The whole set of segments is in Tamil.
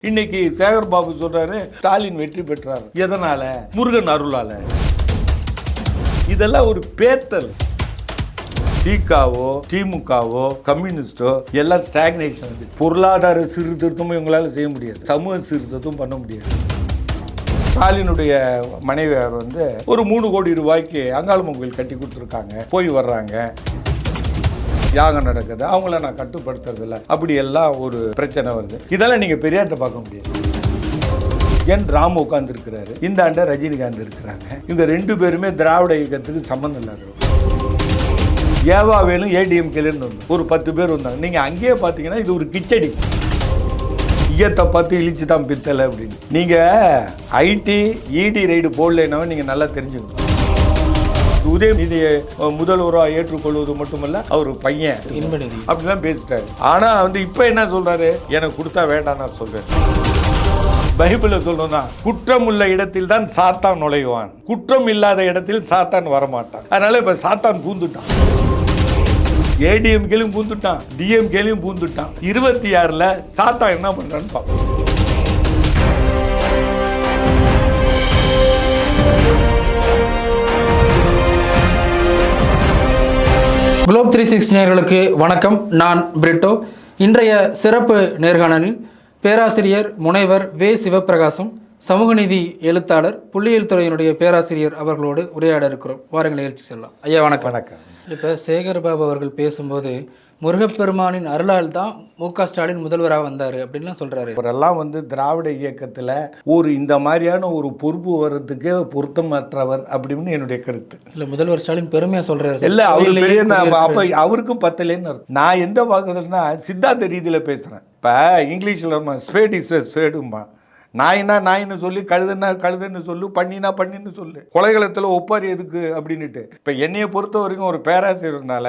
இன்னைக்கு சேகர் பாபு சொல்றாரு ஸ்டாலின் வெற்றி பெற்றார். எதனால? முருகன் அருளால. இதெல்லாம் ஒரு பேத்தல். திகாவோ திமுகவோ கம்யூனிஸ்டோ எல்லாம் ஸ்டாக்னேஷன் வந்து பொருளாதார சீர்திருத்தமும் இவங்களால செய்ய முடியாது. சமூக சீர்திருத்தம் பண்ண முடியாது. ஸ்டாலினுடைய மனைவியார் வந்து ஒரு மூணு கோடி ரூபாய்க்கு அங்காளம்மன் கோயில் கட்டி கொடுத்துருக்காங்க. போய் வர்றாங்க. யாகம் நடக்குது அவங்கள நான் கட்டுப்படுத்துறதில்ல. அப்படி எல்லாம் ஒரு பிரச்சனை வருது. இதெல்லாம் நீங்கள் பெரியார்ட்ட பார்க்க முடியாது. என் ராம் உட்கார்ந்து இருக்கிறாரு இந்த ஆண்டை ரஜினிகாந்த் இருக்கிறாங்க. இவங்க ரெண்டு பேருமே திராவிட இயக்கத்துக்கு சம்மந்தம் இல்லாதவங்க. ஏவா வேணும் ஏடிஎம்கேலன்னு ஒன்று ஒரு பத்து பேர் வந்தாங்க. நீங்கள் அங்கேயே பார்த்தீங்கன்னா இது ஒரு கிச்சடி. ஐயத்தை பார்த்து இழிச்சு தான் பித்தலை அப்படின்னு நீங்கள் ஐடி இடி ரைடு போடலைனாவே நீங்கள் நல்லா தெரிஞ்சுக்கணும். உதயநிதியை முதல்வராக ஏற்றுக்கொள்வது மட்டுமல்ல அவர் பையன். அப்படிலாம் பேசிட்டாரு. ஆனா வந்து இப்ப என்ன சொல்றாரு? எனக்கு கொடுத்தா வேண்டாம் நான் சொல்றேன். பைபிள்ல சொல்லணும்னா குற்றம் உள்ள இடத்தில் தான் சாத்தான் நுழைவான். குற்றம் இல்லாத இடத்தில் சாத்தான் வரமாட்டான். அதனால இப்ப சாத்தான் பூந்துட்டான். ஏடிஎம்கேலையும் பூந்துட்டான் டிஎம்கேலையும் பூந்துட்டான். இருபத்தி ஆறுல சாத்தான் என்ன பண்றான்னு பார்ப்போம் குளோப் த்ரீ சிக்ஸ் நேயர்களுக்கு வணக்கம். நான் பிரிட்டோ. இன்றைய சிறப்பு நேர்காணலில் பேராசிரியர் முனைவர் வே. சிவப்பிரகாசம் சமூக நீதி எழுத்தாளர் புள்ளியியல் துறையினுடைய பேராசிரியர் அவர்களோடு உரையாட இருக்கிறோம் வாருங்கள் நிகழ்ச்சி செல்லலாம். ஐயா வணக்கம். வணக்கம். இப்போ சேகர் பாபு அவர்கள் பேசும்போது முருகப்பெருமானின் அருளால் தான் மு க ஸ்டாலின் முதல்வராக வந்தார் அப்படின்லாம் சொல்றாரு. அவரெல்லாம் வந்து திராவிட இயக்கத்துல ஒரு இந்த மாதிரியான ஒரு பொறுப்பு வர்றதுக்கே பொருத்தமற்றவர் அப்படின்னு என்னுடைய கருத்து. இல்ல முதல்வர் ஸ்டாலின் பெருமையா சொல்றாரு இல்ல அவர் பெரிய அப்ப அவருக்கும் பத்தலைன்னு அர்த்தம். நான் எந்த பார்க்கறதுன்னா சித்தாந்த ரீதியில பேசுறேன். இப்ப இங்கிலீஷ்ல ஸ்பேட் இஸ் ஸ்பேடுமா நாயினா நாயின்னு சொல்லி கழுதுனா கழுதுன்னு சொல்லு பண்ணினா பண்ணின்னு சொல்லு. கொலைகளத்தில் ஒப்பாரி எதுக்கு அப்படின்னுட்டு. இப்போ என்னையை பொறுத்த வரைக்கும் ஒரு பேராசிரியர்னால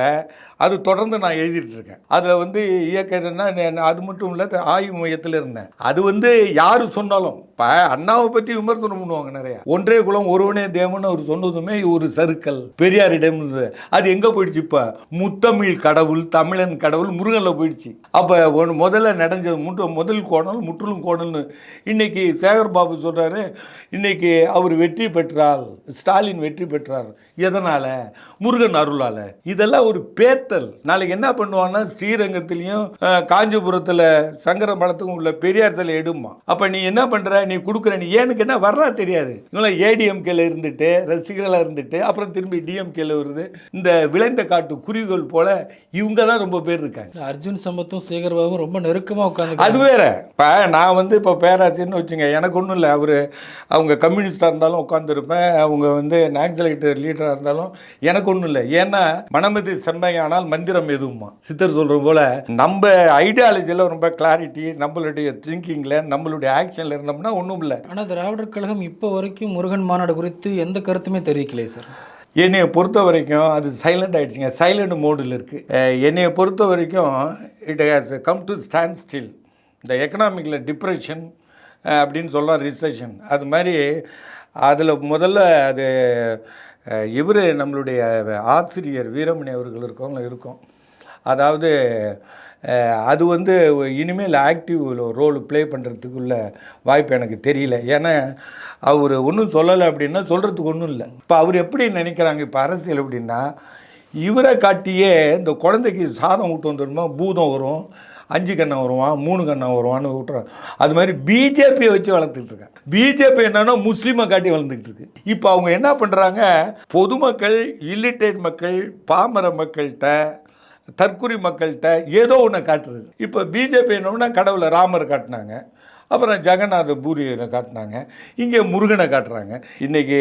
அது தொடர்ந்து நான் எழுதிட்டு இருக்கேன். அதில் வந்து இயக்கிறேன்னா அது மட்டும் இல்லை ஆய்வு மையத்தில் இருந்தேன். அது வந்து யார் சொன்னாலும் இப்போ அண்ணாவை பற்றி விமர்சனம் பண்ணுவாங்க நிறையா. ஒன்றே குலம் ஒருவனே தேவன் அவர் சொன்னதுமே ஒரு சருக்கல் பெரியாரிடம் இருந்தது அது எங்கே போயிடுச்சு இப்போ? முத்தமிழ் கடவுள் தமிழன் கடவுள் முருகனில் போயிடுச்சு. அப்போ முதல்ல நடஞ்சது முட்டு முதல் கோணல் முற்றிலும் கோணல்னு. இன்னைக்கு சேகர் பாபு சொல்கிறாரு இன்னைக்கு அவர் வெற்றி பெற்றால் ஸ்டாலின் வெற்றி பெற்றார். எதனால்? முருகன் அருளால். இதெல்லாம் ஒரு பேத்தல். நாளைக்கு என்ன பண்ணுவான்னா ஸ்ரீரங்கத்திலையும் காஞ்சிபுரத்தில் சங்கர மடத்துக்கும் உள்ள பெரியார் சிலை எடுமா அப்போ நீ என்ன பண்ணுற நீ கொடுக்குற நீ ஏனுக்கு என்ன வர்றா தெரியாது. இவங்களாம் ஏடிஎம்கேல இருந்துட்டு ரசிகர்களாக இருந்துட்டு அப்புறம் திரும்பி டிஎம்கேல வருது. இந்த விளைந்த காட்டு குருவிகள் போல இவங்க தான் ரொம்ப பேர் இருக்காங்க. அர்ஜுன் சம்பத்தும் சேகர் பாபும் ரொம்ப நெருக்கமா உட்காந்து அது வேற. இப்போ நான் வந்து இப்போ பேராசிரியர்னு வச்சுங்க எனக்கு ஒன்றும் இல்லை. அவர் அவங்க கம்யூனிஸ்டாக இருந்தாலும் உட்காந்துருப்பேன் அவங்க வந்து நாக்சலைட் லீடராக இருந்தாலும் எனக்கு ஒன்றும் இல்லை. ஏன்னா மனமது செம்மையானால் மந்திரம் எதுவுமா? சித்தர் சொல்கிற போல நம்ம ஐடியாலஜியில் ரொம்ப கிளாரிட்டி நம்மளுடைய திங்கிங்கில் நம்மளுடைய ஆக்ஷனில் இருந்தோம்னா ஒன்றும் இல்லை. ஆனா திராவிடர் கழகம் இப்போ வரைக்கும் முருகன் மாநாடு குறித்து எந்த கருத்துமே தெரிவிக்கலையே சார். என்னையை பொறுத்த வரைக்கும் அது சைலண்ட் ஆயிடுச்சுங்க. சைலண்ட் மோடில் இருக்குது என்னையை பொறுத்த வரைக்கும் it has come to stand still இந்த எக்கனாமிக்கில் டிப்ரெஷன் அப்படின்னு சொல்லலாம் ரிசெஷன் அது மாதிரி அதில் முதல்ல அது இவர் நம்மளுடைய ஆசிரியர் வீரமணி அவர்கள் இருக்கவங்க இருக்கும். அதாவது அது வந்து இனிமேல் ஆக்டிவ் ரோல் ப்ளே பண்ணுறதுக்குள்ள வாய்ப்பு எனக்கு தெரியல. ஏன்னா அவர் ஒன்றும் சொல்லலை அப்படின்னா சொல்கிறதுக்கு ஒன்றும் இல்லை. இப்போ அவர் எப்படி நினைக்கிறாங்க இப்போ அரசியல் அப்படின்னா இவரை காட்டியே இந்த குழந்தைக்கு சாதம் விட்டு வந்துடுமா பூதம் வரும். அஞ்சு கண்ணை வருவான் மூணு கண்ணை வருவான்னு விட்டுறான். அது மாதிரி பிஜேபியை வச்சு வளர்த்துட்டு இருக்காங்க பிஜேபி என்னன்னா முஸ்லீமை காட்டி வளர்ந்துக்கிட்டு இருக்கு. இப்போ அவங்க என்ன பண்ணுறாங்க பொதுமக்கள் இல்லிட்டேட் மக்கள் பாமர மக்கள்கிட்ட தற்குறி மக்கள்கிட்ட ஏதோ ஒன்று காட்டுறது. இப்போ பிஜேபி என்னன்னா கடவுளை ராமர் காட்டினாங்க. அப்புறம் ஜெகநாத பூரியனை காட்டினாங்க. இங்கே முருகனை காட்டுறாங்க. இன்றைக்கி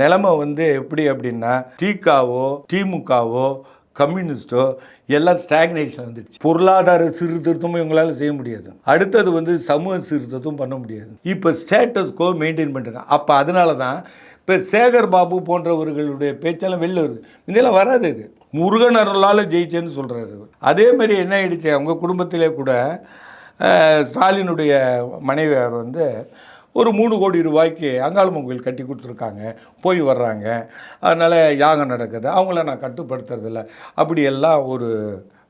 நிலமை வந்து எப்படி அப்படின்னா திகாவோ திமுகவோ கம்யூனிஸ்டோ எல்லாம் ஸ்டாக்னேஷன் வந்துடுச்சு. பொருளாதார சீர்திருத்தமும் இவங்களால செய்ய முடியாது. அடுத்தது வந்து சமூக சீர்திருத்தம் பண்ண முடியாது. இப்போ ஸ்டேட்டஸ் கோ மெயின்டைன் பண்ணுறாங்க அப்போ அதனால தான் இப்போ சேகர் பாபு போன்றவர்களுடைய பேச்செல்லாம் வெளில வருது. இதெல்லாம் வராது இது. முருகன் அருளால் ஜெயிச்சேன்னு சொல்கிறாரு அதே மாதிரி என்ன ஆயிடுச்சு? அவங்க குடும்பத்திலே கூட ஸ்டாலினுடைய மனைவியார் வந்து ஒரு மூணு கோடி ரூபாய்க்கு அங்காளம்மன் கோயில் கட்டி கொடுத்துருக்காங்க. போய் வர்றாங்க. அதனால் யாகம் நடக்குது. அவங்கள நான் கட்டுப்படுத்துறதில்ல. அப்படியெல்லாம் ஒரு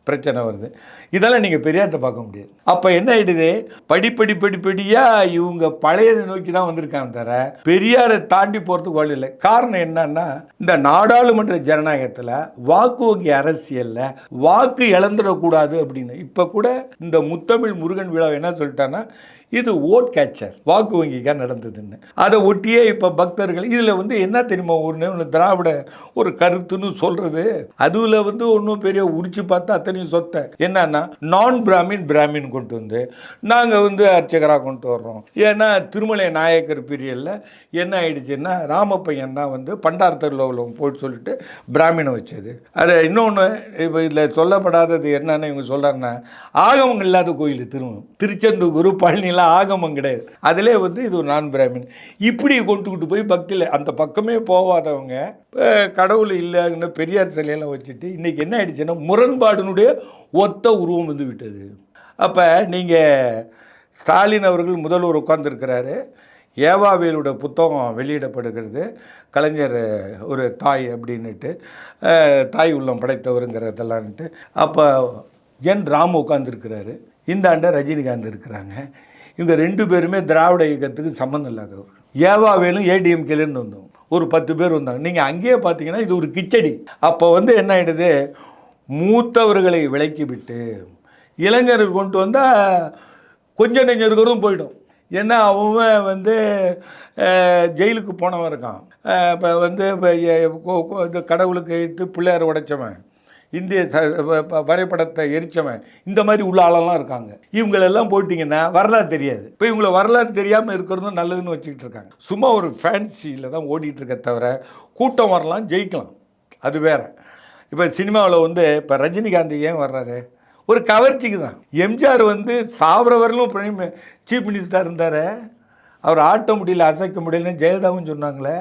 பிரச்சனை வருது. இதெல்லாம் நீங்கள் பெரியார்ட்ட பார்க்க முடியாது. அப்போ என்ன ஆகிடுது படிப்படி படிப்படியாக இவங்க பழையதை நோக்கி தான் வந்திருக்காங்க தர பெரியாரை தாண்டி போகிறதுக்கு வழி இல்லை. காரணம் என்னன்னா இந்த நாடாளுமன்ற ஜனநாயகத்தில் வாக்கு வங்கி அரசியலில் வாக்கு இழந்துடக்கூடாது அப்படின்னு. இப்போ கூட இந்த முத்தமிழ் முருகன் விழா என்ன சொல்லிட்டான்னா இது ஓட் கேச்சர் வாக்கு வங்கிக்காக நடந்ததுன்னு. அதை ஒட்டியே இப்போ பக்தர்கள் இதில் வந்து என்ன தெரியுமா ஒன்று ஒன்று திராவிட ஒரு கருத்துன்னு சொல்கிறது அதில் வந்து ஒன்றும் பெரிய உரிச்சு பார்த்தா அத்தனையும் சொத்தை. என்னன்னா நான் பிராமின் பிராமின் கொண்டு வந்து நாங்கள் வந்து அர்ச்சகராக கொண்டு வர்றோம். ஏன்னா திருமலை நாயக்கர் பீரியடில் என்ன ஆயிடுச்சுன்னா ராமப்பையன் தான் வந்து பண்டார்த்தர் லோவில் போட்டு சொல்லிட்டு பிராமினை வச்சது. அது இன்னொன்று இப்போ இதில் சொல்லப்படாதது என்னன்னு இவங்க சொல்கிறாருன்னா ஆகவங்க இல்லாத கோயில் திரும்ப திருச்செந்தூர் பழனிலாம் ஆகமம் கிடையாது. அதிலே வந்து இது ஒரு நான் பிராமின் இப்படி கொண்டுக்கிட்டு போய் பக்தியில் அந்த பக்கமே போகாதவங்க கடவுள் இல்லைன்னு பெரியார் சிலையெல்லாம் வச்சுட்டு இன்றைக்கி என்ன ஆயிடுச்சுன்னா முரண்பாடினுடைய ஒத்த உருவம் வந்து விட்டது. அப்போ நீங்கள் ஸ்டாலின் அவர்கள் முதல்வர் உட்கார்ந்துருக்கிறாரு. ஏவாவேலோட புத்தகம் வெளியிடப்படுகிறது. கலைஞர் ஒரு தாய் அப்படின்னுட்டு தாய் உள்ளம் படைத்தவருங்கிறதெல்லாம்ட்டு அப்போ என் ராம் உட்காந்துருக்கிறாரு இந்த ஆண்டை ரஜினிகாந்த் இருக்கிறாங்க. இந்த ரெண்டு பேருமே திராவிட இயக்கத்துக்கு சம்மந்தம் இல்லாதவர். ஏவாவேலும் ஏடிஎம்கேலேருந்து வந்தோம் ஒரு பத்து பேர் வந்தாங்க. நீங்கள் அங்கேயே பார்த்தீங்கன்னா இது ஒரு கிச்சடி. அப்போ வந்து என்ன ஆயிடுது? மூத்தவர்களை விலக்கி விட்டு இளைஞர்கள் கொண்டு வந்தால் கொஞ்சம் நெஞ்சம் இருக்கிறதும் போயிடும். ஏன்னா அவன் வந்து ஜெயிலுக்கு போனவன் இருக்கான். இப்போ வந்து இப்போ இந்த கடவுளுக்கு எடுத்து பிள்ளையார் உடைச்சவன். இந்திய வரைபடத்தை எரிச்சவன். இந்த மாதிரி உள்ள ஆளெல்லாம் இருக்காங்க. இவங்களெல்லாம் போட்டிங்கன்னா வரலாறு தெரியாது. இப்போ இவங்களை வரலாறு தெரியாமல் இருக்கிறதும் நல்லதுன்னு வச்சுக்கிட்டு இருக்காங்க. சும்மா ஒரு ஃபேன்சியில் தான் ஓடிட்டு இருக்க தவிர கூட்டம் வரலாம் ஜெயிக்கலாம். அது வேற. இப்போ சினிமாவில் வந்து இப்போ ரஜினிகாந்த் ஏன் வர்றாரு? ஒரு கவர்ச்சிக்கு தான். எம்ஜிஆர் வந்து சாவரவர்களும் பிரைம் சீஃப் மினிஸ்டராக இருந்தார். அவர் ஆட்ட முடியல அசைக்க முடியலன்னு ஜெயலலிதாவும் சொன்னாங்களே.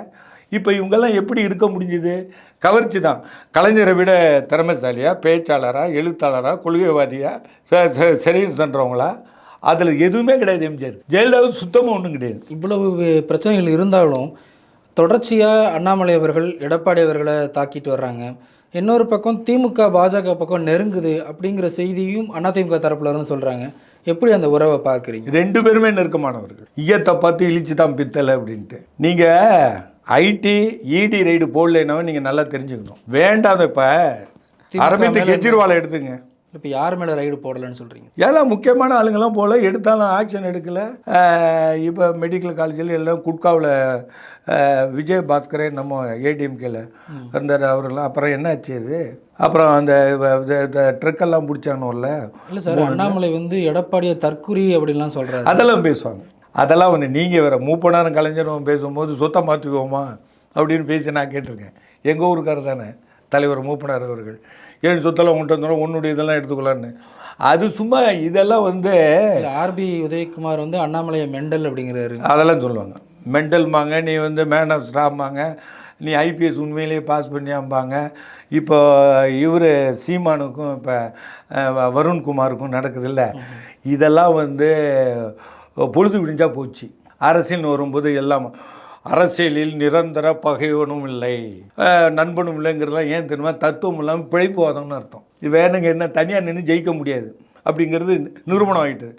இப்போ இவங்கெல்லாம் எப்படி இருக்க முடிஞ்சுது? கவர்ச்சி தான். கலைஞரை விட திறமைசாலியா பேச்சாளரா எழுத்தாளரா கொள்கைவாதியா ச- ச- சரின்னு சொல்கிறவங்களா அதில் எதுவுமே கிடையாது எம்ஜிஆர் ஜெயலலிதாவுக்கு சுத்தமாக ஒன்றும் கிடையாது. இவ்வளவு பிரச்சனைகள் இருந்தாலும் தொடர்ச்சியாக அண்ணாமலை அவர்கள் எடப்பாடி அவர்களை தாக்கிட்டு வர்றாங்க. இன்னொரு பக்கம் திமுக பாஜக பக்கம் நெருங்குது அப்படிங்கிற செய்தியும் அதிமுக தரப்புல இருந்து சொல்கிறாங்க எப்படி அந்த உறவை பார்க்குறீங்க? ரெண்டு பேருமே நெருக்கமானவர்கள். ஈயத்தை பார்த்து இழிச்சு தான் பித்தலை அப்படின்ட்டு. நீங்கள் ஐடி இடி ரைடு போடலைனாவும் நீங்கள் நல்லா தெரிஞ்சுக்கணும். வேண்டாம் இப்போ. அரவிந்த் கெஜ்ரிவாலை எடுத்துங்க. இப்போ யார் மேலே ரைடு போடலன்னு சொல்கிறீங்க எல்லாம் முக்கியமான ஆளுங்கெல்லாம் போல எடுத்தாலும் ஆக்ஷன் எடுக்கல. இப்போ மெடிக்கல் காலேஜில் எல்லாம் குட்காவில் விஜய் பாஸ்கரே நம்ம ஏடிஎம்கேல இருந்தார் அவரெல்லாம். அப்புறம் என்னாச்சு அது அப்புறம் அந்த ட்ரக்கெல்லாம் பிடிச்சானும்ல இல்லை சார் அண்ணாமலை வந்து எடப்பாடியை தற்குறி அப்படின்லாம் சொல்கிறாரு அதெல்லாம் பேசுவாங்க. அதெல்லாம் வந்து நீங்கள் வேறு மூப்பனாரும் கலைஞரும் பேசும்போது சொத்தை மாற்றிக்குவோமா அப்படின்னு பேசி நான் கேட்டிருக்கேன். எங்கள் ஊருக்காரர் தானே தலைவர் மூப்பனார் அவர்கள். ஏன் சொத்தெல்லாம் உன்ட்டு வந்தோம் உன்னுடைய இதெல்லாம் எடுத்துக்கலான்னு. அது சும்மா இதெல்லாம் வந்து ஆர்பி உதயகுமார் வந்து அண்ணாமலையை மெண்டல் அப்படிங்கிறாரு. அதெல்லாம் சொல்லுவாங்க. மென்டல்மாங்க நீ வந்து மேன் ஆஃப் ஸ்டாம்பாங்க நீ ஐபிஎஸ் உண்மையிலேயே பாஸ் பண்ணியாம்பாங்க. இப்போ இவர் சீமானுக்கும் இப்போ வருண்குமாருக்கும் நடக்குதுல்ல. இதெல்லாம் வந்து பொழுது விடிஞ்சால் போச்சு. அரசியல்னு வரும்போது எல்லாம் அரசியலில் நிரந்தர பகைவனும் இல்லை. நண்பனும் இல்லைங்கிறதுலாம் ஏன் தெரியுமா? தத்துவம் இல்லாமல் பிழைப்புவாதம்னு அர்த்தம். இது வேணுங்க என்ன தனியாக நின்று ஜெயிக்க முடியாது. அப்படிங்கிறது நிரூபணம் ஆகிட்டு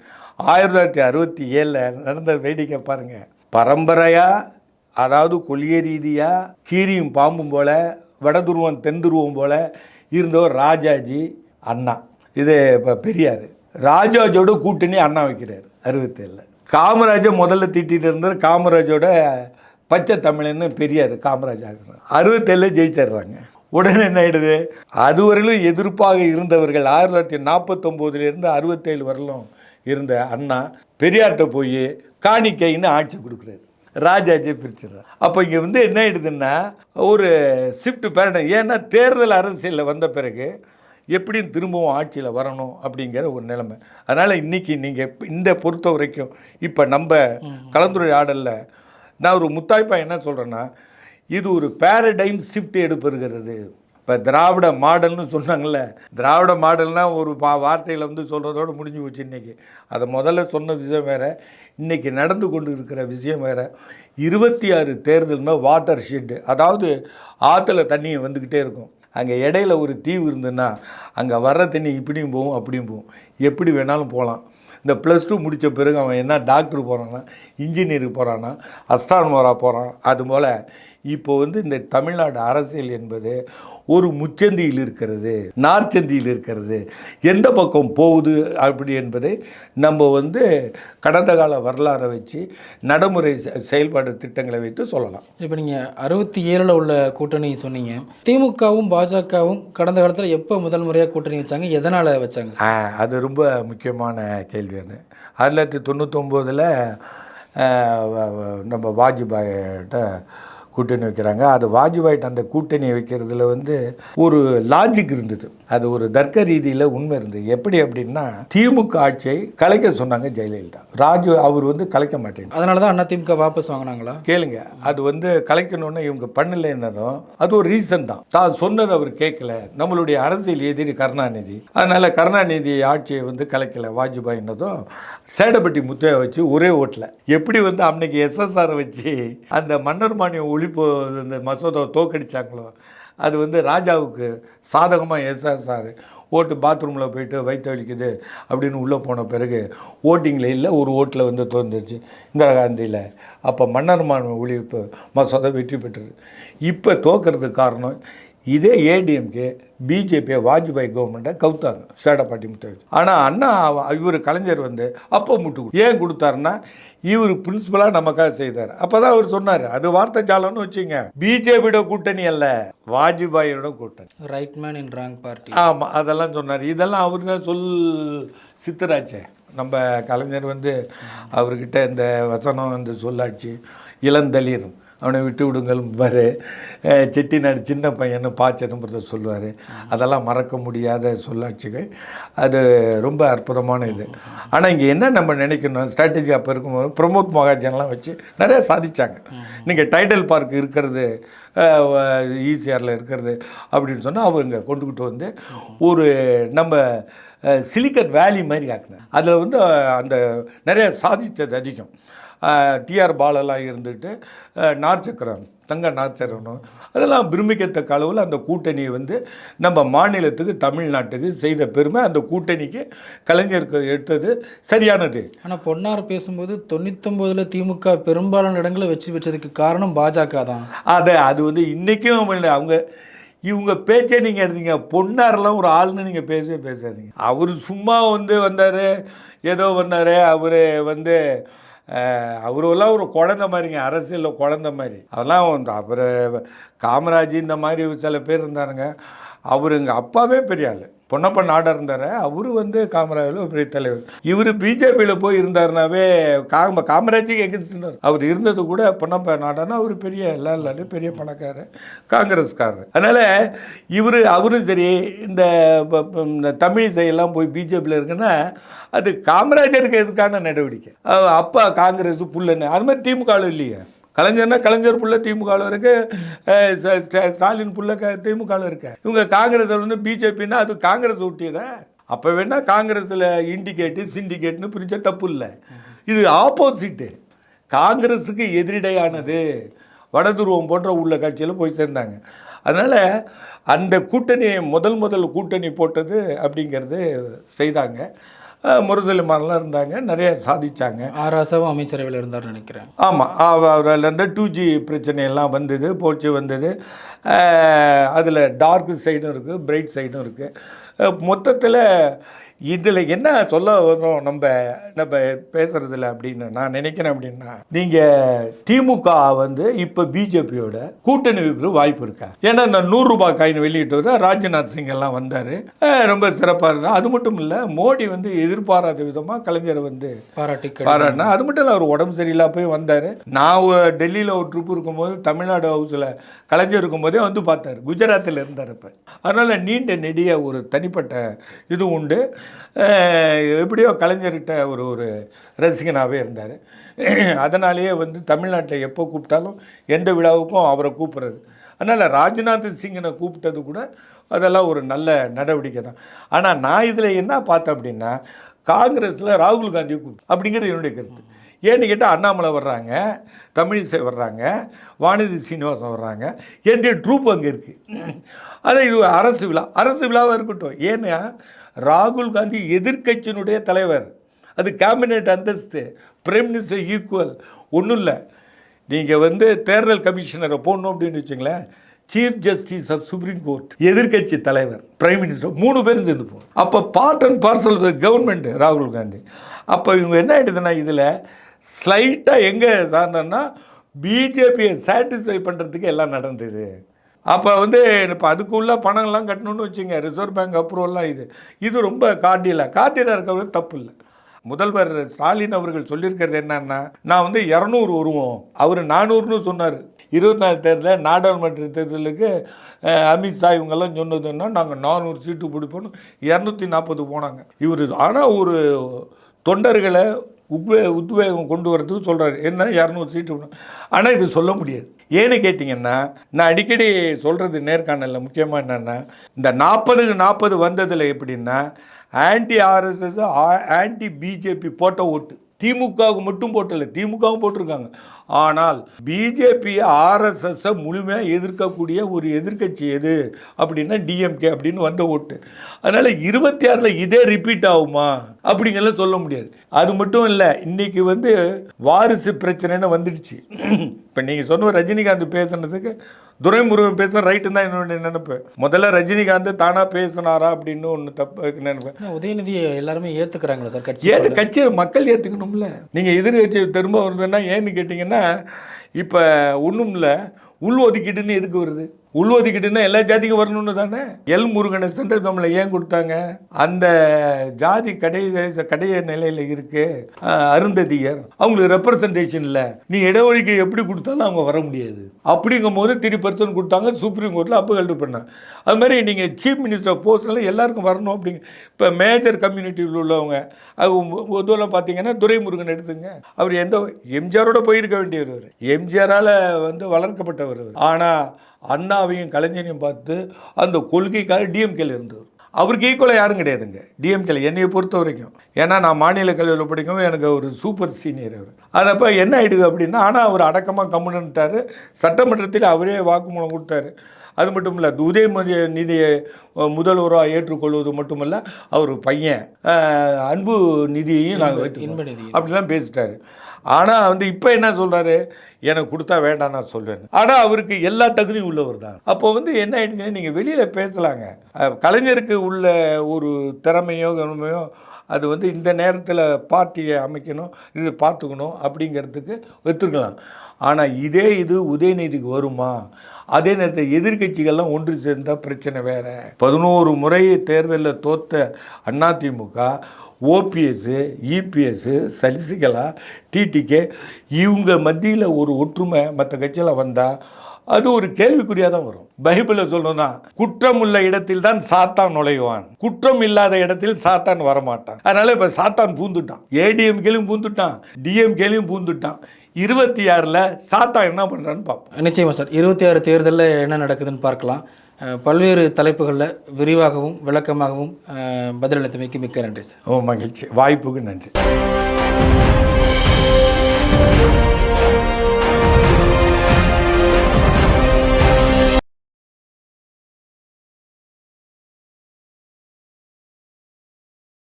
ஆயிரத்தி தொள்ளாயிரத்தி அறுபத்தி ஏழில் நடந்த வேடிக்கை பாருங்கள் பரம்பரையாக அதாவது கொள்கை ரீதியாக கீரியும் பாம்பும் போல் வடதுருவம் தென்துருவம் போல் இருந்தவர் ராஜாஜி அண்ணா. இது இப்போ பெரியார். ராஜாஜோட கூட்டணி அண்ணா வைக்கிறார் அறுபத்தேழில். காமராஜர் முதல்ல திட்டிகிட்டு இருந்தார். காமராஜோட பச்சை தமிழன்னு பெரியார் காமராஜ் ஆகிறார். அறுபத்தேழில் ஜெயிச்சிடுறாங்க. உடனே என்ன ஆகிடுது அதுவரையிலும் எதிர்ப்பாக இருந்தவர்கள் ஆயிரத்தி தொள்ளாயிரத்தி நாற்பத்தொம்போதுலேருந்து அறுபத்தேழு வரலும் இருந்த அண்ணா பெரியார்கிட்ட போய் காணிக்கைன்னு ஆட்சி கொடுக்குறாரு. ராஜாஜி பிரிச்சிடுறார். அப்போ இங்கே வந்து என்ன ஆகிடுதுன்னா ஒரு ஷிஃப்ட் பேரடம் ஏன்னா தேர்தல் அரசியலில் வந்த பிறகு எப்படியும் திரும்பவும் ஆட்சியில் வரணும் அப்படிங்கிற ஒரு நிலைமை. அதனால் இன்றைக்கி நீங்கள் இந்த பொறுத்த வரைக்கும் இப்போ நம்ம கலந்துரையாடலில் நான் ஒரு முத்தாய்ப்பா என்ன சொல்கிறேன்னா இது ஒரு பேரடைம் ஷிஃப்ட் எடுப்பெறுகிறது இப்போ திராவிட மாடல்னு சொன்னாங்கல்ல திராவிட மாடல்னா ஒரு பா வார்த்தையில் வந்து சொல்கிறதோடு முடிஞ்சு போச்சு இன்றைக்கி அதை முதல்ல சொன்ன விஷயம் வேறு இன்றைக்கி நடந்து கொண்டு இருக்கிற விஷயம் வேறு. இருபத்தி ஆறு தேர்தலுமே வாட்டர் ஷெட்டு அதாவது ஆற்றுல தண்ணி வந்துக்கிட்டே இருக்கும். அங்கே இடையில ஒரு தீவு இருந்ததுன்னா அங்கே வர்ற தண்ணி இப்படியும் போகும் அப்படியும் போகும். எப்படி வேணாலும் போகலாம். இந்த ப்ளஸ் டூ முடித்த பிறகு அவன் என்ன டாக்டர் போகிறானா இன்ஜினியருக்கு போகிறான்னா அஸ்ட்ரானமராக போகிறான் அதுபோல் இப்போ வந்து இந்த தமிழ்நாடு அரசியல் என்பது ஒரு முச்சந்தியில் இருக்கிறது நார்ச்சந்தியில் இருக்கிறது. எந்த பக்கம் போகுது அப்படி என்பதை நம்ம வந்து கடந்த கால வரலாறை வச்சு நடைமுறை செயல்பாடு திட்டங்களை வைத்து சொல்லலாம். இப்போ நீங்கள் அறுபத்தி ஏழில் உள்ள கூட்டணி சொன்னீங்க. திமுகவும் பாஜகவும் கடந்த காலத்தில் எப்போ முதல் முறையாக கூட்டணி வச்சாங்க? எதனால் வச்சாங்க? அது ரொம்ப முக்கியமான கேள்வி அது. ஆயிரத்தி தொள்ளாயிரத்தி தொண்ணூத்தொம்போதில் நம்ம வாஜ்பாயிட்ட கூட்டணி வைக்கிறாங்க. அது வாஜ்பாயிட்ட அந்த கூட்டணி வைக்கிறதுல வந்து ஒரு லாஜிக் இருந்தது. அது ஒரு தர்க்க ரீதியில் உண்மை இருந்தது. எப்படி அப்படின்னா திமுக ஆட்சியை கலைக்க சொன்னாங்க ஜெயலலிதா. ராஜு அவர் வந்து கலைக்க மாட்டேங்க அதனால தான் அதிமுக வாபஸ் வாங்கினாங்களா? கேளுங்க. அது வந்து கலைக்கணும்னு இவங்க பண்ணலைன்னாலும் அது ஒரு ரீசன் தான். தான் சொன்னது அவர் கேட்கல. நம்மளுடைய அரசியல் எதிரி கருணாநிதி. அதனால கருணாநிதி ஆட்சியை வந்து கலைக்கல வாஜ்பாயின்னதும் சேடப்பட்டி முத்தையை வச்சு ஒரே ஓட்டில். எப்படி வந்து அன்னைக்கு எஸ்எஸ்ஆரை வச்சு அந்த மன்னர் மானியம் ஒழிப்பு இந்த மசோதாவை தோக்கடிச்சாங்களோ அது வந்து ராஜாவுக்கு சாதகமாக எஸ்எஸ்ஆர் ஓட்டு பாத்ரூமில் போயிட்டு வயிற்று வலிக்குது அப்படின்னு உள்ளே போன பிறகு ஓட்டிங்கில் இல்லை ஒரு ஓட்டில் வந்து தோன்றுச்சு. இந்திரா காந்தியில். அப்போ மன்னர் மன்னர்மான ஒழிப்பு மசோதா வெற்றி பெற்றது. இப்போ தோக்கிறதுக்கு காரணம் இதே ஏடிஎம்கே பிஜேபி வாஜ்பாய் கவர்மெண்ட்டை கவுத்தாங்க சேடப்பாட்டி முத்தாச்சு ஆனால் அண்ணா இவர் கலைஞர் வந்து அப்போ முட்டு ஏன் கொடுத்தாருன்னா இவர் பிரின்சிபலாக நமக்காக செய்தார். அப்போ தான் அவர் சொன்னார் அது வார்த்தை ஜாலம்னு வச்சுங்க. பிஜேபியோட கூட்டணி அல்ல வாஜ்பாயோட கூட்டணி. Right man in wrong party ஆமாம் அதெல்லாம் சொன்னார். இதெல்லாம் அவருங்க சொல் சித்தராச்சே. நம்ம கலைஞர் வந்து அவர்கிட்ட இந்த வசனம் இந்த சொல்லாட்சி இளந்தளிர். அவனை விட்டு விடுங்கள் செட்டிநாடு சின்ன பையன்னு பாச்சனுங்கிறத சொல்லுவார். அதெல்லாம் மறக்க முடியாத சொல்லாட்சிகள். அது ரொம்ப அற்புதமான இது. ஆனால் இங்கே என்ன நம்ம நினைக்கணும்? ஸ்ட்ராட்டஜி அப்போ இருக்கும்போது பிரமோத் மகாஜன்லாம் வச்சு நிறையா சாதித்தாங்க நீங்கள் டைடல் பார்க் இருக்கிறது ஈசிஆரில் இருக்கிறது அப்படின்னு சொன்னால் அவங்க கொண்டுக்கிட்டு வந்து ஒரு நம்ம சிலிக்கன் வேலி மாதிரி ஆக்கினேன் அதில் வந்து அந்த நிறைய சாதித்தது அதிகம். டிஆர் பாலெல்லாம் இருந்துட்டு அஹ், நார் சக்கரம் தங்க சக்கரம். அதெல்லாம் பிரமிக்கத்தக்க அளவில் அந்த கூட்டணியை வந்து நம்ம மாநிலத்துக்கு தமிழ்நாட்டுக்கு செய்த பெருமை அந்த கூட்டணிக்கு கலைஞருக்கு எடுத்தது சரியானது. ஆனால் பொன்னார் பேசும்போது தொண்ணூத்தொம்போதில் திமுக பெரும்பாலான இடங்களை வெற்றி பெற்றதுக்கு காரணம் பாஜக தான். அதை அது வந்து இன்றைக்கும் அவங்க இவங்க பேச்சே நீங்கள் எடுத்தீங்க. பொன்னாரெல்லாம் ஒரு ஆள்னு நீங்கள் பேசவே பேசாதீங்க. அவர் சும்மா வந்து வந்தார் ஏதோ பண்ணார் அவர் வந்து அவரெல்லாம் ஒரு குழந்த மாதிரிங்க அரசியலில் குழந்த மாதிரி. அதெல்லாம் வந்து அவர் காமராஜ் இந்த மாதிரி சில பேர் இருந்தாருங்க. அவர் எங்கள் அப்பாவே பெரிய ஆள். பொன்னப்ப நாடாக இருந்தார். அவர் வந்து காமராஜில் ஒரு பெரிய தலைவர். இவர் பிஜேபியில் போய் இருந்தாருனாவே காம காமராஜுக்கு எகென்ஸ்ட் அவர் இருந்தது கூட பொன்னப்ப நாடார்னா அவர் பெரிய எல்லாம் பெரிய பணக்காரர் காங்கிரஸ்காரர். அதனால் இவர் அவரும் சரி இந்த ப- ப- தமிழிசையெல்லாம் போய் பிஜேபியில் இருக்குன்னா அது காமராஜருக்கு எதுக்கான நடவடிக்கை? அப்பா காங்கிரஸ் புல்லன்னு. அது மாதிரி திமுகவில் இல்லையே. கலைஞர்னா கலைஞர் புள்ள திமுகவில் இருக்கு. ஸ்ட- ஸ்டாலின் புள்ள க திமுகவில் இருக்கு. இவங்க காங்கிரஸ் வந்து பிஜேபின்னா அது காங்கிரஸ் ஒட்டியதா? அப்போ வேணா காங்கிரஸில் இண்டிகேட்டு சிண்டிகேட்னு பிரிஞ்ச தப்பு இல்லை. இது ஆப்போசிட்டு. காங்கிரஸுக்கு எதிரிடையானது. வடதுருவம் போன்ற உள்ள கட்சியில் போய் சேர்ந்தாங்க. அதனால் அந்த கூட்டணி முதல் முதல் கூட்டணி போட்டது அப்படிங்கிறது செய்தாங்க. அஹ் முரசொலிமாரெலாம் இருந்தாங்க நிறைய சாதிச்சாங்க. ஆராசாவும் அமைச்சரவையில் இருந்தார்னு நினைக்கிறேன். ஆமாம் அவர்லேருந்து டூ ஜி பிரச்சனையெல்லாம் வந்தது போச்சு வந்தது. அதில் டார்க் சைடும் இருக்குது பிரைட் சைடும் இருக்குது மொத்தத்தில் இதில் என்ன சொல்ல வரோம் நம்ம நம்ம பேசுகிறதுல அப்படின்னு நான் நினைக்கிறேன் அப்படின்னா நீங்கள் திமுக வந்து இப்போ பிஜேபியோட கூட்டணி வைக்கிற வாய்ப்பு இருக்கா? ஏன்னா இந்த நூறுரூபா காயின் வெளியிட்டு ராஜ்நாத் சிங் எல்லாம் வந்தார். ரொம்ப சிறப்பாக இருந்தார். அது மட்டும் இல்லை மோடி வந்து எதிர்பாராத விதமாக கலைஞரை வந்து பாராட்டி பாராட்டினா அது மட்டும் இல்லை அவர் உடம்பு சரியில்லாம போய் வந்தார். நான் டெல்லியில் ஒரு ட்ரிப் இருக்கும்போது தமிழ்நாடு ஹவுஸில் கலைஞர் இருக்கும்போதே வந்து பார்த்தார். குஜராத்தில் இருந்தார் இப்போ அதனால் நீண்ட நெடிய ஒரு தனிப்பட்ட இது உண்டு. எப்படியோ கலைஞர்கிட்ட ஒரு ஒரு ரசிகனாகவே இருந்தார். அதனாலேயே வந்து தமிழ்நாட்டில் எப்போ கூப்பிட்டாலும் எந்த விழாவுக்கும் அவரை கூப்பிட்றது. அதனால் ராஜ்நாத் சிங்கனை கூப்பிட்டது கூட அதெல்லாம் ஒரு நல்ல நடவடிக்கை தான். ஆனால் நான் இதில் என்ன பார்த்தேன் அப்படின்னா காங்கிரஸில் ராகுல் காந்தியை கூப்பிட்டு அப்படிங்கிறது என்னுடைய கருத்து. ஏன்னு கேட்டால் அண்ணாமலை வர்றாங்க தமிழிசை வர்றாங்க வானதி சீனிவாசன் வர்றாங்க. என்னுடைய ட்ரூப் அங்கே இருக்குது ஆனால் இது அரசு விழா. அரசு விழாவாக இருக்கட்டும். ஏன்னா ராகுல் காந்தி எதிர்க்கட்சியினுடைய தலைவர். அது கேபினெட் அந்தஸ்து. பிரைம் மினிஸ்டர் ஈக்குவல் ஒன்றும் இல்லை. நீங்கள் வந்து தேர்தல் கமிஷனரை போடணும் அப்படின்னு வச்சுங்களேன். Chief justice of supreme court எதிர்கட்சி தலைவர் பிரைம் மினிஸ்டர் மூணு பேரும் சேர்ந்து போகணும். அப்போ பார்ட் அண்ட் பார்சல் கவர்மெண்ட் ராகுல் காந்தி. அப்போ இவங்க என்ன ஆகிடுதுன்னா இதில் ஸ்லைட்டாக எங்கே சார்ந்தோன்னா பிஜேபியை சாட்டிஸ்ஃபை பண்ணுறதுக்கு எல்லாம் நடந்தது. அப்போ வந்து இப்போ அதுக்குள்ள பணம்லாம் கட்டணும்னு வச்சுங்க ரிசர்வ் பேங்க் அப்ரூவல்லாம் இது. இது ரொம்ப கார்டியலாக கார்டியலாக இருக்கிறது தப்பு இல்லை. முதல்வர் ஸ்டாலின் அவர்கள் சொல்லியிருக்கிறது என்னன்னா நான் வந்து இரநூறு வருவோம் அவர் நானூறுன்னு சொன்னார். இருபத்தி நாலு தேர்தலில் நாடாளுமன்ற தேர்தலுக்கு அமித்ஷா இவங்கெல்லாம் சொன்னதுன்னா நாங்கள் நானூறு சீட்டு பிடிப்போன்னு இரநூத்தி நாற்பது போனாங்க. இவர் ஆனால் ஒரு தொண்டர்களை உத்வே உத்வேகம் கொண்டு வரதுக்கு சொல்கிறாரு என்ன? இரநூறு சீட்டு ஆனால் இது சொல்ல முடியாது. ஏன்னு கேட்டிங்கன்னா நான் அடிக்கடி சொல்கிறது நேர்காணலில் முக்கியமாக என்னென்னா இந்த நாற்பதுக்கு நாற்பது வந்ததில் எப்படின்னா ஆன்டி ஆர்எஸ்எஸ் ஆன்டி பிஜேபி போட்ட ஓட்டு திமுகவுக்கு மட்டும் போட்டல திமுகவும் போட்டிருக்காங்க. ஆனால் பிஜேபி ஆர்எஸ்எஸ்ஸை முழுமையாக எதிர்க்கக்கூடிய ஒரு எதிர்க்கட்சி எது? அப்படின்னா டிஎம்கே அப்படின்னு வந்த ஓட்டு. அதனால் இருபத்தி ஆறில் இதே ரிப்பீட் ஆகுமா? அப்படிங்கெல்லாம் சொல்ல முடியாது. அது மட்டும் இல்லை இன்னைக்கு வந்து வாரிசு பிரச்சனைன்னு வந்துடுச்சு. இப்போ நீங்கள் சொன்ன ரஜினிகாந்த் பேசுனதுக்கு துரைமுருகன் பேச ரைட்டு தான் என்னோட நினைப்பு. முதல்ல ரஜினிகாந்த் தானா பேசினாரா அப்படின்னு ஒன்று தப்பு நினைப்பேன். உதயநிதியை எல்லாருமே ஏத்துக்கிறாங்களா சார் கட்சி ஏது கட்சியை மக்கள் ஏற்றுக்கணும்ல நீங்கள் எதிர்கட்சி திரும்ப வருதுன்னா ஏன்னு கேட்டிங்கன்னா இப்போ ஒன்றும் இல்லை உள் ஒதுக்கீடுன்னு எதுக்கு வருது? உள் எல்லா ஜாதிக்கும் வரணும்னு தானே? எல் முருகனை சென்ட்ரல் கவர்மெண்ட்ல ஏன் கொடுத்தாங்க? அந்த ஜாதி கடை கடைய நிலையில் இருக்கு அருந்ததியர். அவங்களுக்கு ரெப்ரசன்டேஷன் இல்லை. நீ இடஒதுக்கீடு எப்படி கொடுத்தாலும் அவங்க வர முடியாது. அப்படிங்கும் போது த்ரீ பர்சன்ட் கொடுத்தாங்க சுப்ரீம் கோர்ட்டில் அப்போ கல்வி பண்ணாங்க. அது மாதிரி நீங்கள் சீஃப் மினிஸ்டர் போஸ்ட்ல எல்லாருக்கும் வரணும் அப்படிங்க இப்போ மேஜர் கம்யூனிட்டியில் உள்ளவங்க அது பொதுவில் பார்த்தீங்கன்னா துரைமுருகன் எடுத்துங்க. அவர் எந்த எம்ஜிஆரோட போயிருக்க வேண்டியவர் எம்ஜிஆரால் வந்து வளர்க்கப்பட்டவர் ஆனால் அண்ணாவையும் கலைஞரையும் பார்த்து அந்த கொள்கைக்காக டிஎம்கேல இருந்தவர் அவருக்கு ஈக்குவலாக யாரும் கிடையாதுங்க. டிஎம்கேல என்னையை பொறுத்த வரைக்கும். ஏன்னா நான் மாநில கல்வியில் படிக்கவும் எனக்கு ஒரு சூப்பர் சீனியர் அவர். அதப்போ என்ன ஆயிடுது அப்படின்னா ஆனால் அவர் அடக்கமாக கம்முன்னுட்டார். சட்டமன்றத்தில் அவரே வாக்குமூலம் கொடுத்தாரு. அது மட்டும் இல்லை உதயநிதி நிதியை முதல்வராக ஏற்றுக்கொள்வது மட்டுமல்ல அவர் பையன் அன்பு நிதியையும் நாங்கள். அப்படிலாம் பேசிட்டாரு. ஆனால் வந்து இப்போ என்ன சொல்கிறாரு எனக்கு கொடுத்தா வேண்டாம் நான் சொல்கிறேன் ஆனால் அவருக்கு எல்லா தகுதியும் உள்ளவர் தான். அப்போ வந்து என்ன ஆயிடுச்சுன்னா நீங்கள் வெளியில் பேசலாங்க. கலைஞருக்கு உள்ள ஒரு திறமையோ கவனமையோ அது வந்து இந்த நேரத்தில் பார்ட்டியை அமைக்கணும் இது பார்த்துக்கணும் அப்படிங்கிறதுக்கு ஒத்துக்கலாம். ஆனால் இதே இது உதயநிதிக்கு வருமா? அதே நேரத்தில் எதிர்க்கட்சிகள்லாம் ஒன்று சேர்ந்தால் பிரச்சனை வேறு. பதினோரு முறை தேர்தலில் தோத்த அதிமுக ஓபிஎஸ்ஸு இபிஎஸ்ஸு சசிகலா டிடிகே இவங்க மத்தியில் ஒரு ஒற்றுமை மற்ற கட்சியில் வந்தால் அது ஒரு கேள்விக்குறியாக தான் வரும். பைபிளில் சொல்லணும்னா குற்றம் உள்ள இடத்தில் தான் சாத்தான் நுழைவான். குற்றம் இல்லாத இடத்தில் சாத்தான் வரமாட்டான். அதனால இப்போ சாத்தான் பூந்துட்டான். ஏடிஎம்கேலையும் பூந்துட்டான் டிஎம்கேலையும் பூந்துட்டான். இருபத்தி ஆறில் சாத்தான் என்ன பண்ணுறான்னு பார்ப்போம் நிச்சயமா சார். இருபத்தி ஆறு தேர்தலில் என்ன நடக்குதுன்னு பார்க்கலாம். பல்வேறு தலைப்புகளில் விரிவாகவும் விளக்கமாகவும் பதிலளித்தமைக்கு மிக்க நன்றி சார். ஓ மகிழ்ச்சி. வாய்ப்புக்கு நன்றி.